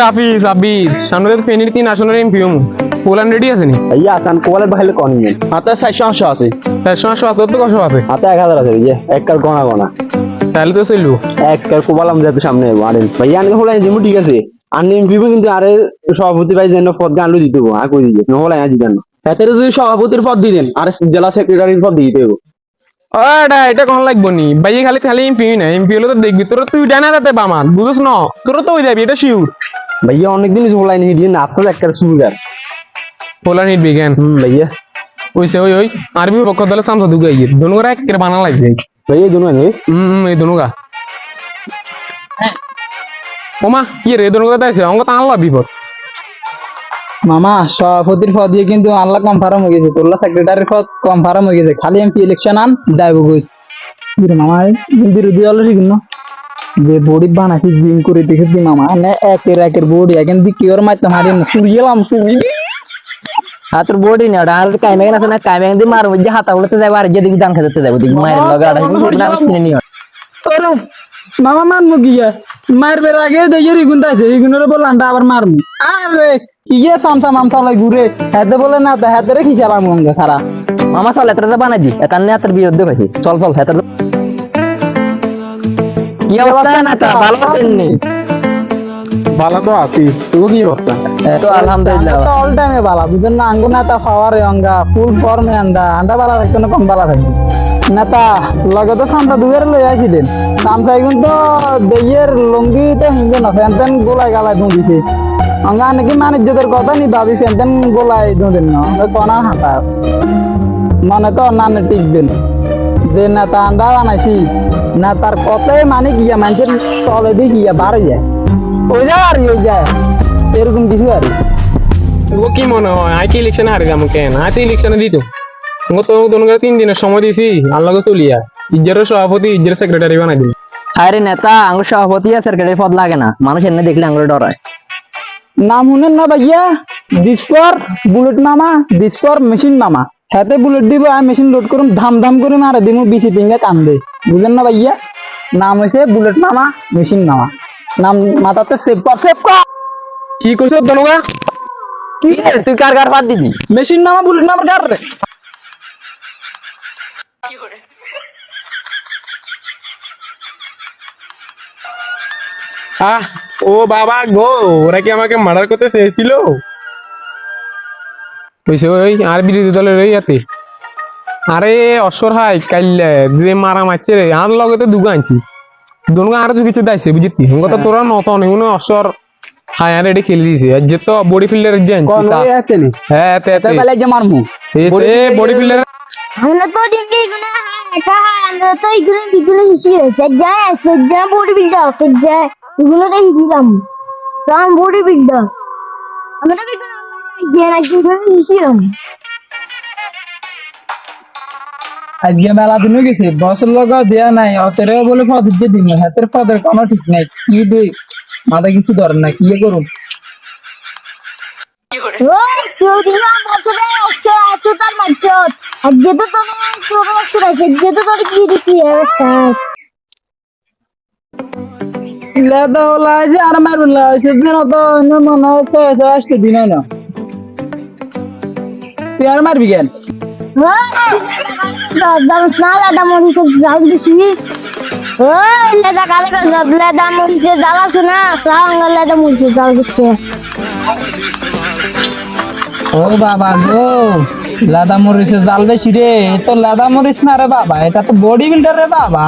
রাফি সাব্বির সামনে ফেনীর তিন আসনের এমপিও পোল্যান্ড রেডি আছে নি? কোয়ালের আটশো আছে। তার সময় তো কষ্ট আছে। হাতে এক হাজার আছে ভাইয়া। এক কার গনা গনা। তাহলে তো চলল এক কার কোবালাম যাতে সামনে আরেন ভাইয়া আনকে হলাই দিমু ঠিক আছে। আনি এমপিবি কিন্তু আরে সভাপতি ভাই যেন পদ গানলু দিতে আর কই দিবে নহলে আজ দিবেন যদি সভাপতির পদ দিতেন আর জেলা সেক্রেটারির পদ দিতে হব। এটা এটা কোন লাগবো নি। ভাই খালি খালি এমপি না। এমপি হলে তো দেখবি তোর তুই ডানা যাতে বামান বুঝছ না? তোর তো হয়ে যাবি এটা শিউর ভাইয়া অনেকদিন হলাই নি দিয়ে আপনার এক কার সুবিধার পোল্যান্ড হিট বিজ্ঞান হুম ভাইয়া। ওইসে ওই ওই আরবি পক্ষ দলে সামসা দুগা ইয়ে দোনো করে বানা লাগছে। ভাইয়া দুনো নে? হুম হুম, এই দোনো গা ওমা কি রে দোনো কথা আছে? অঙ্ক তা আনলা বিপদ। মামা সভাপতির পদ দিয়ে কিন্তু আল্লাহ কনফার্ম হয়ে গেছে। তোল্লা সেক্রেটারির পদ কনফার্ম হয়ে গেছে। খালি এমপি ইলেকশন আন যাইব কই। মামা বিরোধী দল ঠিক না। যে বডি বানাছি জিম করে দেখেছি মামা। না একের একের বডি এখন দি কি ওর মাইতে মারি না। সুরিয়েলাম সুরি হাতের বডি না আর কাইমেন আছে না কাইমেন দিয়ে মার মধ্যে হাতা উড়তে যাবে আর যেদিকে দান খেতে যাবে দিকে মায়ের লগে আর চিনে নিও ওরে মামা মারমু গিয়া মারবার আগে দেখে রিগুন তাইছে রিগুনের বললাম আবার মারমু আরে গিয়ে সামসা মামসা লাই ঘুরে হাতে বলে না তা হাতে রেখি চালাম গঙ্গা খারা? মামা চল এতটা বানাই দি। একান্নে হাতের বিরুদ্ধে পাইছি চল চল হাতের কি অবস্থা? না তা? ভালো আছেন নি? ভালো তো আছি। তুই কি অবস্থা? তো আলহামদুলিল্লাহ। অল টাইমে বালা বুঝেন না আঙ্গু নেতা পাওয়ারে অঙ্গা। ফুল ফর্মে আন্দা। আন্দা বালা থাকতো না কম থাকবে নেতা লগে তো সামটা দুয়ের লই আসিলেন সামসাই কিন্তু দেইয়ের লঙ্গি তো হিন্দু না ফেনতেন গোলাই গালাই ধুঁ দিছে। অঙ্গা নাকি কথা নি ভাবি ফেনতেন না কনা হাতা। মনে তো অন্যান্য টিকবেন। যে নেতা আন্দা বানাইছি নেতার কথাই মানে গিয়া মানুষের তলে দিয়ে গিয়া বার যায়। ওই যায় আর ওই যায় এরকম কিছু আর ও কি মনে হয় আই কি ইলেকশনে হারে যাব কেন? আই তো ইলেকশনে দিত। ও তো দোনো করে তিন দিনের সময় দিছি আল্লাহকে চলিয়া ইজ্জের সভাপতি ইজ্জের সেক্রেটারি বানাই দিল। আরে নেতা আঙ্গুর সভাপতি আর সেক্রেটারি পদ লাগে না। মানুষ এমনি দেখলে আঙ্গুর ডরায়। নাম শুনেন না ভাইয়া? দিস ফর বুলেট মামা দিস ফর মেশিন মামা। হাতে বুলেট দিব আমি মেশিন লোড করুম ধাম ধাম করে মারা দিমু বিসি তিনটা কান্দে। বুঝলেন না ভাইয়া? নাম হয়েছে বুলেট মামা মেশিন মামা। নাম মাথাতে সেভ কর সেভ কর। কি করছ দোনোগা? কি রে, তুই কার কার পাত দিবি? মেশিন মামা বুলেট মামার কার রে। আহ ও বাবা গো ওরা কি আমাকে মার্ডার করতে চেয়েছিল? বুঝছে ওই আর বিরোধী দলের ওই ইয়াতে। আরে অসর হাই কাইলে যে মারা মারছে রে আর লগে তো দুগা আনছি। দুনুগা আর কিছু দাইছে বুঝতি হুঙ্গ তো তোরা অসর হাই আর এটি খেলে দিয়েছে। আর যে তো বডি ফিল্ডার যে আনছি কোন সা- ওই আছে নি? হ্যাঁ তে তো বেলা যে মারমু? বডি ফিল্ডার আমরা তো দিনকে এগুলো একা আমরা তো এগুলো এগুলো হিসি হয়েছে যায় সজ্জা বডি বিল্ডার সজ্জা। এগুলো রাম বডি বিল্ডার আমরা একদিন আজকে মেলা দিনও গেছে বছর লগা দেয়া নাই অতরেও বলে পদ দিয়ে দিন হাতের পদের কোনো ঠিক নাই কি দুই মাথা কিছু ধরেন না কি করুন ওই কেউ দিন বছরে একশো একশো আজকে তো তোমার ষোলো বছর আছে আজকে তো তোর কি অবস্থা লেদা হলা যে আর মারুলা সেদিন তো মনে হয়তো আসতে দিন না। তুই আর মারবি কেন? ও বাবা গো লাদা মরিচে জাল বেশি রে তো লাদা মরিচ না রে বাবা এটা তো বডি বিল্ডার রে বাবা।